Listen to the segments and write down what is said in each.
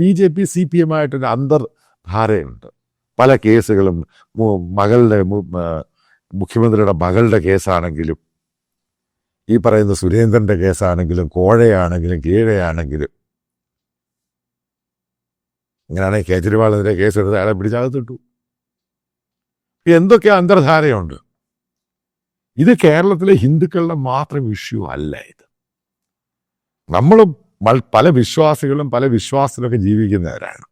B J P C P M ആയിട്ടൊരു അന്തർധാരയുണ്ട്. പല കേസുകളും മകളുടെ മുഖ്യമന്ത്രിയുടെ മകളുടെ കേസാണെങ്കിലും ഈ പറയുന്ന സുരേന്ദ്രന്റെ കേസാണെങ്കിലും കോഴയാണെങ്കിലും കീഴയാണെങ്കിലും അങ്ങനെയാണെങ്കിൽ കേജ്രിവാളിനെതിരെ കേസെടുത്ത് അയാളെ പിടിച്ചകത്തിട്ടു. എന്തൊക്കെ അന്തർധാരയുണ്ട്. ഇത് കേരളത്തിലെ ഹിന്ദുക്കളുടെ മാത്രം ഇഷ്യൂ അല്ല ഇത്. നമ്മളും പല വിശ്വാസികളും പല വിശ്വാസത്തിലൊക്കെ ജീവിക്കുന്നവരാണ്.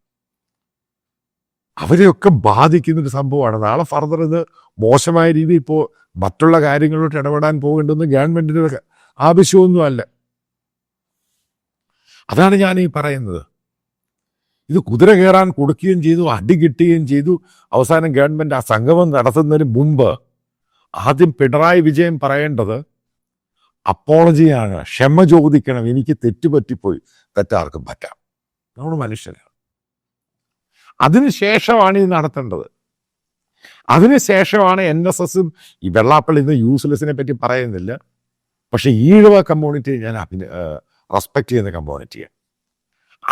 അവരെയൊക്കെ ബാധിക്കുന്ന ഒരു സംഭവമാണ്. നാളെ ഫർദർ ഇത് മോശമായ രീതിയിൽ ഇപ്പോൾ മറ്റുള്ള കാര്യങ്ങളിലോട്ട് ഇടപെടാൻ പോകേണ്ടെന്ന് ഗവൺമെന്റിന് ഒരു ആവശ്യമൊന്നുമല്ല അതാണ് ഞാൻ ഈ പറയുന്നത്. ഇത് കുതിര കയറാൻ കൊടുക്കുകയും ചെയ്തു അടി കിട്ടുകയും ചെയ്തു. അവസാനം ഗവൺമെന്റ് ആ സംഗമം നടത്തുന്നതിന് മുമ്പ് ആദ്യം പിണറായി വിജയൻ പറയേണ്ടത് അപ്പോളജിയാണ് ക്ഷമ ചോദിക്കണം. എനിക്ക് തെറ്റുപറ്റിപ്പോയി തെറ്റാർക്കും പറ്റാം. നമ്മൾ മനുഷ്യനാണ് അതിനുശേഷമാണ് ഇത് നടത്തേണ്ടത്. അതിനുശേഷമാണ് എൻ എസ് എസും ഈ വെള്ളാപ്പള്ളി ഇന്ന് യൂസ്ലെസ്സിനെ പറ്റി പറയുന്നില്ല. പക്ഷെ ഈഴവ കമ്മ്യൂണിറ്റി ഞാൻ അഭിന റെസ്പെക്ട് ചെയ്യുന്ന കമ്മ്യൂണിറ്റിയാണ്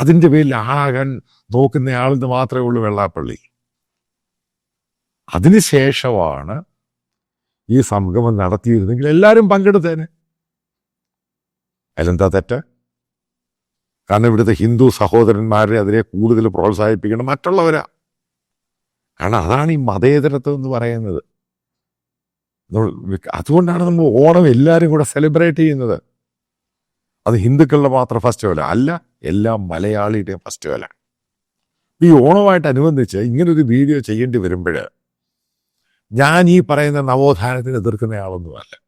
അതിന്റെ പേരിൽ ആകാൻ നോക്കുന്ന ആളെന്ന് മാത്രമേ ഉള്ളൂ വെള്ളാപ്പള്ളി. അതിനുശേഷമാണ് ഈ സംഗമം നടത്തിയിരുന്നെങ്കിൽ എല്ലാവരും പങ്കെടുത്തേനെ. അതിലെന്താ തെറ്റ്? കാരണം ഇവിടുത്തെ ഹിന്ദു സഹോദരന്മാരെ അതിനെ കൂടുതൽ പ്രോത്സാഹിപ്പിക്കണം മറ്റുള്ളവരാ. കാരണം അതാണ് ഈ മതേതരത്വം എന്ന് പറയുന്നത്. അതുകൊണ്ടാണ് നമ്മൾ ഓണം എല്ലാവരും കൂടെ സെലിബ്രേറ്റ് ചെയ്യുന്നത്. അത് ഹിന്ദുക്കളുടെ മാത്രം ഫെസ്റ്റിവല അല്ല എല്ലാ മലയാളിയുടെയും ഫെസ്റ്റിവലാണ് ഈ ഓണമായിട്ട് അനുബന്ധിച്ച് ഇങ്ങനൊരു വീഡിയോ ചെയ്യേണ്ടി വരുമ്പോൾ ഞാൻ ഈ പറയുന്ന നവോത്ഥാനത്തിന് എതിർക്കുന്ന ആളൊന്നുമല്ല.